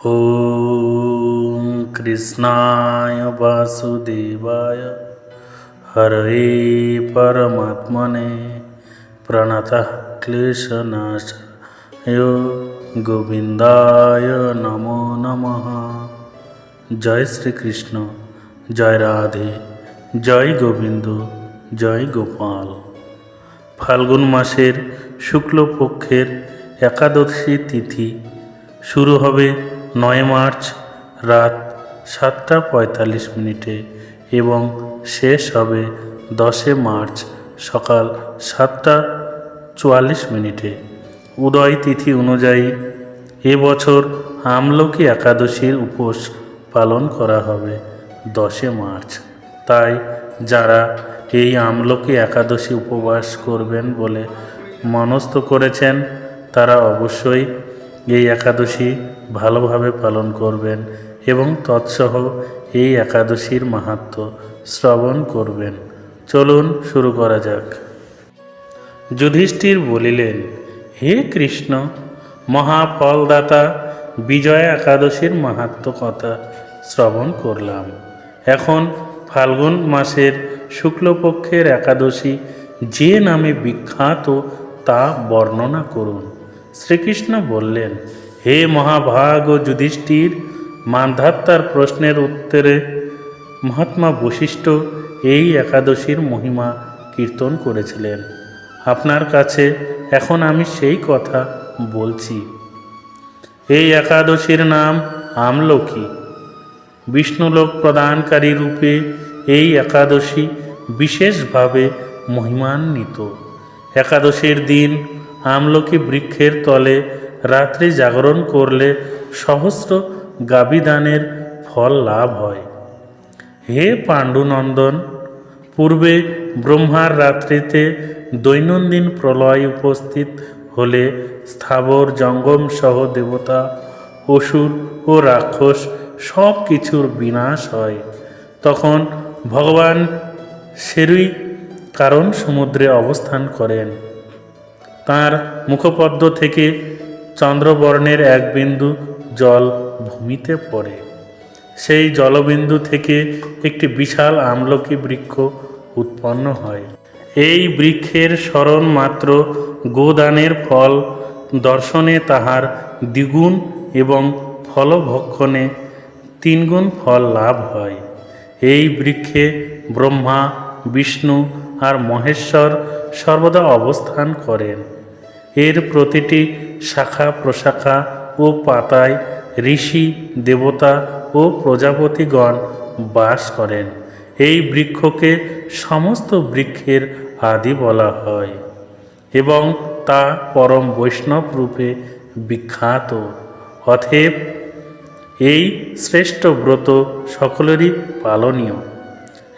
ॐ कृष्णाय वासुदेवाय हरे परमात्मने प्रणतः क्लेशनाशाय গোবিন্দায় নমো নমঃ জয় শ্রীকৃষ্ণ জয় রাধে জয় গোবিন্দ জয় গোপাল ফাল্গুন মাসের শুক্লপক্ষের একাদশী তিথি শুরু হবে নয় মার্চ রাত সাতটা পঁয়তাল্লিশ মিনিটে এবং শেষ হবে দশে মার্চ সকাল সাতটা চুয়াল্লিশ মিনিটে। উদয় তিথি অনুযায়ী এবছর আমলকি একাদশীর উপোস পালন করা হবে দশে মার্চ। তাই যারা এই আমলকি একাদশী উপবাস করবেন বলে মনস্থ করেছেন, তারা অবশ্যই এই একাদশী ভালোভাবে পালন করবেন এবং তৎসহ এই একাদশীর মাহাত্ম শ্রবণ করবেন। চলুন শুরু করা যাক। যুধিষ্ঠির বলিলেন, হে কৃষ্ণ, মহাফলদাতা, বিজয়া একাদশীর মাহাত্ম কথা শ্রবণ করলাম। এখন ফাল্গুন মাসের শুক্লপক্ষের একাদশী যে নামে বিখ্যাত তা বর্ণনা করুন। শ্রীকৃষ্ণ বললেন, হে মহাভাগ ও যুধিষ্ঠির, মান্ধাত্তার প্রশ্নের উত্তরে মহাত্মা বশিষ্ঠ এই একাদশীর মহিমা কীর্তন করেছিলেন। আপনার কাছে এখন আমি সেই কথা বলছি। এই একাদশীর নাম আমলকি। বিষ্ণুলোক প্রদানকারী রূপে এই একাদশী বিশেষভাবে মহিমান্বিত। একাদশীর দিন আমলকি বৃক্ষের তলে রাত্রি জাগরণ করলে সহস্র গাবিদানের ফল লাভ হয়। হে পাণ্ডুনন্দন, পূর্বে ব্রহ্মার রাত্রিতে দৈনন্দিন প্রলয় উপস্থিত হলে স্থাবর জঙ্গম সহ দেবতা, অসুর ও রাক্ষস সব কিছুর বিনাশ হয়। তখন ভগবান সেরুই কারণ সমুদ্রে অবস্থান করেন। তার মুখপদ্ম থেকে চন্দ্রবর্ণের এক বিন্দু জল ভূমিতে পড়ে। সেই জলবিন্দু থেকে একটি বিশাল আমলকি বৃক্ষ উৎপন্ন হয়। এই বৃক্ষের স্মরণ মাত্র গোদানের ফল দর্শনে তাহার দ্বিগুণ এবং ফলভক্ষণে তিনগুণ ফল লাভ হয়। এই বৃক্ষে ব্রহ্মা, বিষ্ণু আর মহেশ্বর সর্বদা অবস্থান করেন। এর প্রতিটি শাখা, প্রশাখা ও পাতায় ঋষি, দেবতা ও প্রজাপতিগণ বাস করেন। এই বৃক্ষকে সমস্ত বৃক্ষের আদি বলা হয় এবং তা পরম বৈষ্ণব রূপে বিখ্যাত। অথেব এই শ্রেষ্ঠ ব্রত সকলেরই পালনীয়।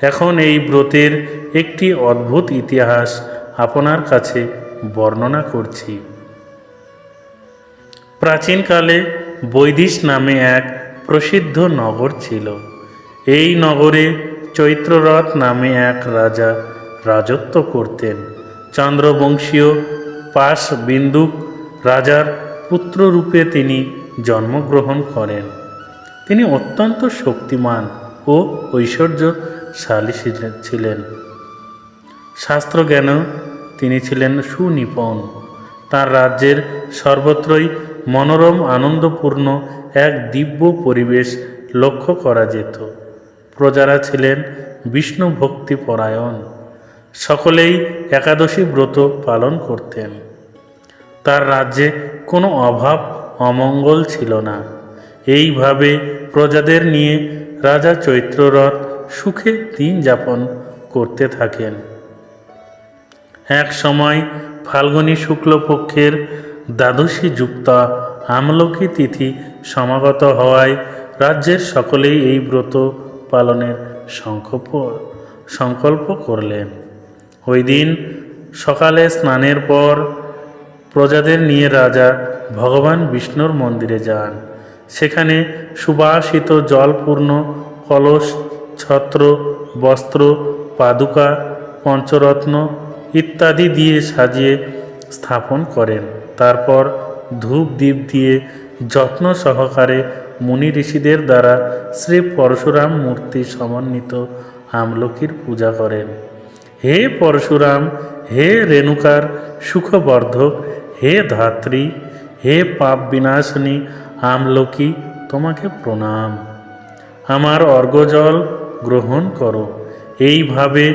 এখন এই ব্রতের একটি অদ্ভুত ইতিহাস আপনার কাছে বর্ণনা করছি। প্রাচীনকালে বৈদিশ নামে এক প্রসিদ্ধ নগর ছিল। এই নগরে চৈত্ররথ নামে এক রাজা রাজত্ব করতেন। চন্দ্রবংশীয় পাশ বিন্দুক রাজার পুত্ররূপে তিনি জন্মগ্রহণ করেন। তিনি অত্যন্ত শক্তিমান ও ঐশ্বর্যশালী ছিলেন। শাস্ত্রজ্ঞানেও তিনি ছিলেন সুনিপন। তার রাজ্যের সর্বত্রই মনোরম, আনন্দপূর্ণ এক দিব্য পরিবেশ লক্ষ্য করা যেত। প্রজারা ছিলেন বিষ্ণু ভক্তি পরায়ণ। সকলেই একাদশী ব্রত পালন করতেন। তার রাজ্যে কোনো অভাব, অমঙ্গল ছিল না। এইভাবে প্রজাদের নিয়ে রাজা চৈত্ররথ সুখে দিন যাপন করতে থাকেন। এক সময় ফাল্গুনী শুক্লপক্ষের দ্বাদশী যুক্তা আমলকি তিথি সমাগত হওয়ায় রাজ্যের সকলেই এই ব্রত পালনের সংকল্প সংকল্প করলেন। ওই দিন সকালে স্নানের পর প্রজাদের নিয়ে রাজা ভগবান বিষ্ণুর মন্দিরে যান। সেখানে সুবাসিত জলপূর্ণ কলস, ছত্র, বস্ত্র, পাদুকা, পঞ্চরত্ন ইত্যাদি দিয়ে সাজিয়ে স্থাপন করেন। তারপর ধূপ দ্বীপ দিয়ে যত্ন সহকারে মুনি ঋষিদের দ্বারা শ্রী পরশুরাম মূর্তি সমন্বিত আমলকির পূজা করেন। হে পরশুরাম, হে রেণুকার, সুখবর্ধক, হে ধাত্রী, হে পাপ বিনাশিনী, আমলকি, তোমাকে প্রণাম। আমার অর্ঘ্যজল গ্রহণ করো। এইভাবে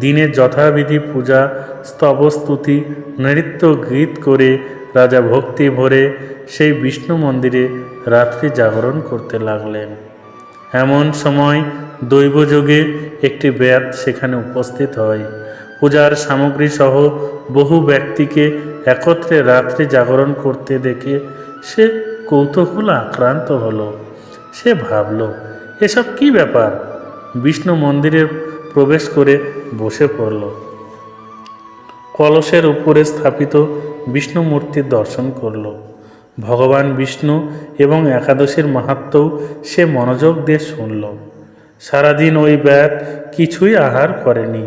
দিনে যথাবিধি পূজা, স্তবস্তুতি, নৃত্য, গীত করে রাজা ভক্তি ভরে সেই বিষ্ণু মন্দিরে রাত্রি জাগরণ করতে লাগলেন। এমন সময় দৈবযোগে একটি ব্যাত সেখানে উপস্থিত হয়। পূজার সামগ্রী সহ বহু ব্যক্তিকে একত্রে রাত্রি জাগরণ করতে দেখে সে কৌতূহল আক্রান্ত হলো। সে ভাবল, এসব কি ব্যাপার? বিষ্ণু মন্দিরে প্রবেশ করে বসে পড়ল। কলসের উপরে স্থাপিত বিষ্ণু মূর্তির দর্শন করল। ভগবান বিষ্ণু এবং একাদশীর মাহাত্ম্যও সে মনোযোগ দিয়ে শুনল। সারাদিন ওই ব্যাত কিছুই আহার করেনি।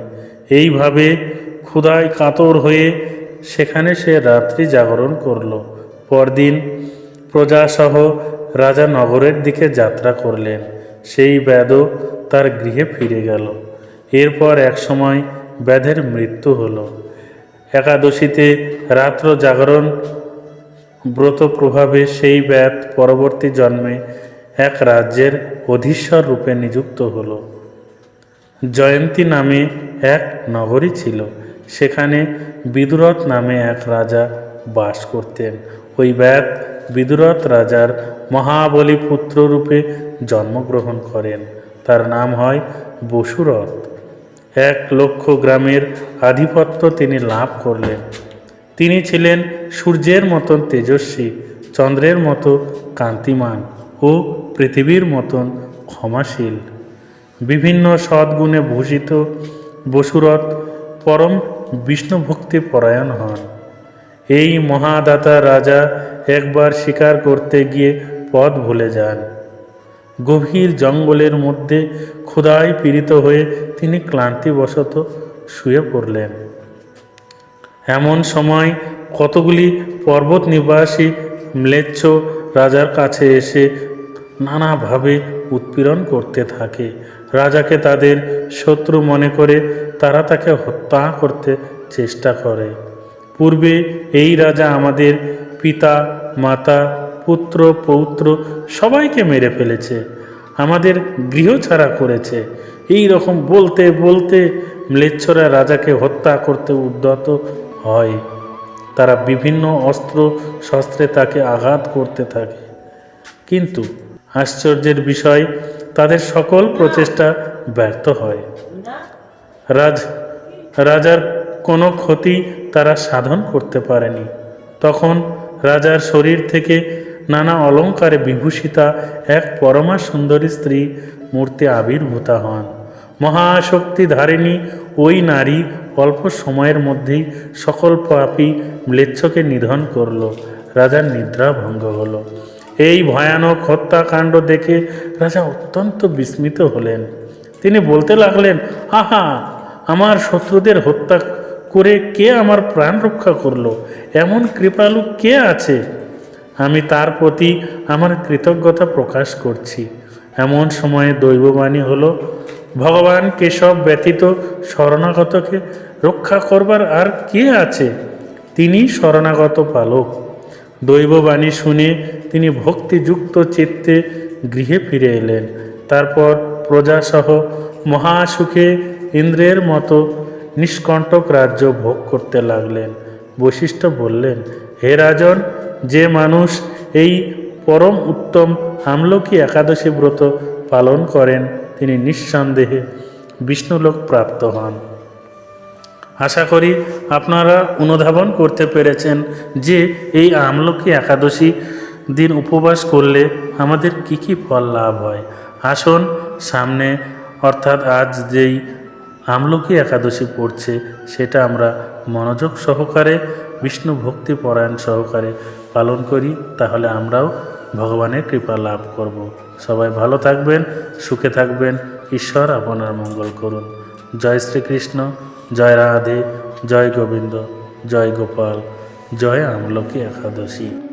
এইভাবে ক্ষুধায় কাতর হয়ে সেখানে সে রাত্রি জাগরণ করল। পরদিন প্রজাসহ রাজা নগরের দিকে যাত্রা করলেন। সেই ব্যাধও তার গৃহে ফিরে গেল। এরপর এক সময় ব্যাধের মৃত্যু হলো। একাদশীতে রাত্র জাগরণ ব্রত প্রভাবে সেই ব্যাত পরবর্তী জন্মে এক রাজ্যের অধীশ্বর রূপে নিযুক্ত হল। জয়ন্তী নামে এক নগরী ছিল। সেখানে বিদুরথ নামে এক রাজা বাস করতেন। ওই ব্যাত বিদুরথ রাজার মহাবলী পুত্র রূপে জন্মগ্রহণ করেন। তার নাম হয় বসুরথ। এক লক্ষ গ্রামের আধিপত্য তিনি লাভ করলেন। তিনি ছিলেন সূর্যের মতন তেজস্বী, চন্দ্রের মতো কান্তিমান ও পৃথিবীর মতন ক্ষমাশীল। বিভিন্ন সদ্গুণে ভূষিত বসুরথ পরম বিষ্ণুভক্তি পরায়ণ হন। এই মহাদাতা রাজা একবার শিকার করতে গিয়ে পথ ভুলে যান। গভীর জঙ্গলের মধ্যে ক্ষুধায় পীড়িত হয়ে তিনি ক্লান্তিবশত শুয়ে পড়লেন। এমন সময় কতগুলি পর্বত নিবাসী ম্লেচ্ছ রাজার কাছে এসে নানাভাবে উৎপীড়ন করতে থাকে। রাজাকে তাদের শত্রু মনে করে তারা তাকে হত্যা করতে চেষ্টা করে। পূর্বে এই রাজা আমাদের পিতা, মাতা পুত্র, পৌত্র সবাইকে মেরে ফেলেছে, আমাদের গৃহ ছাড়া করেছে। এই রকম বলতে বলতে ম্লেচ্ছরা রাজাকে হত্যা করতে উদ্যত হয়। তারা বিভিন্ন অস্ত্র শস্ত্রে তাকে আঘাত করতে থাকে। কিন্তু আশ্চর্যের বিষয়, তাদের সকল প্রচেষ্টা ব্যর্থ হয়। রাজ, রাজার কোনো ক্ষতি তারা সাধন করতে পারেনি। তখন রাজার শরীর থেকে নানা অলঙ্কারে বিভূষিতা এক পরমা সুন্দরী স্ত্রী মূর্তি আবির্ভূতা হন। মহাশক্তি ধারিণী ওই নারী অল্প সময়ের মধ্যেই সকল পাপী ম্লেচ্ছকে নিধন করল, রাজার নিদ্রা ভঙ্গ হলো। এই ভয়ানক হত্যাকাণ্ড দেখে রাজা অত্যন্ত বিস্মিত হলেন। তিনি বলতে লাগলেন, আহা, আমার শত্রুদের হত্যা করে কে আমার প্রাণ রক্ষা করল? এমন কৃপালু কে আছে? আমি তার প্রতি আমার কৃতজ্ঞতা প্রকাশ করছি। এমন সময়ে দৈববাণী হলো, ভগবান কেশব ব্যতীত শরণাগতকে রক্ষা করবার আর কে আছে? তিনি শরণাগত পালক। দৈববাণী শুনে তিনি ভক্তিযুক্ত চিত্তে গৃহে ফিরে এলেন। তারপর প্রজাসহ মহাসুখে ইন্দ্রের মতো নিষ্কণ্টক রাজ্য ভোগ করতে লাগলেন। বৈশিষ্ট্য বললেন, হে রাজন যে মানুষ এই পরম উত্তম আমলকি একাদশী ব্রত পালন করেন, তিনি নিঃসন্দেহে বিষ্ণুলোক প্রাপ্ত হন। আশা করি আপনারা অনুধাবন করতে পেরেছেন যে এই আমলকি একাদশী দিন উপবাস করলে আমাদের কি কি ফল লাভ হয়। আসুন সামনে, অর্থাৎ আজ যেই আমলকি একাদশী পড়ছে, সেটা আমরা মনোযোগ সহকারে, বিষ্ণু ভক্তি পরায়ণ সহকারে পালন করি, তাহলে আমরাও ভগবানের কৃপা লাভ করব। সবাই ভালো থাকবেন, সুখে থাকবেন। ঈশ্বর আপনার মঙ্গল করুন। জয় শ্রীকৃষ্ণ, জয় রাধে, জয় গোবিন্দ, জয় গোপাল, জয় আমলকী একাদশী।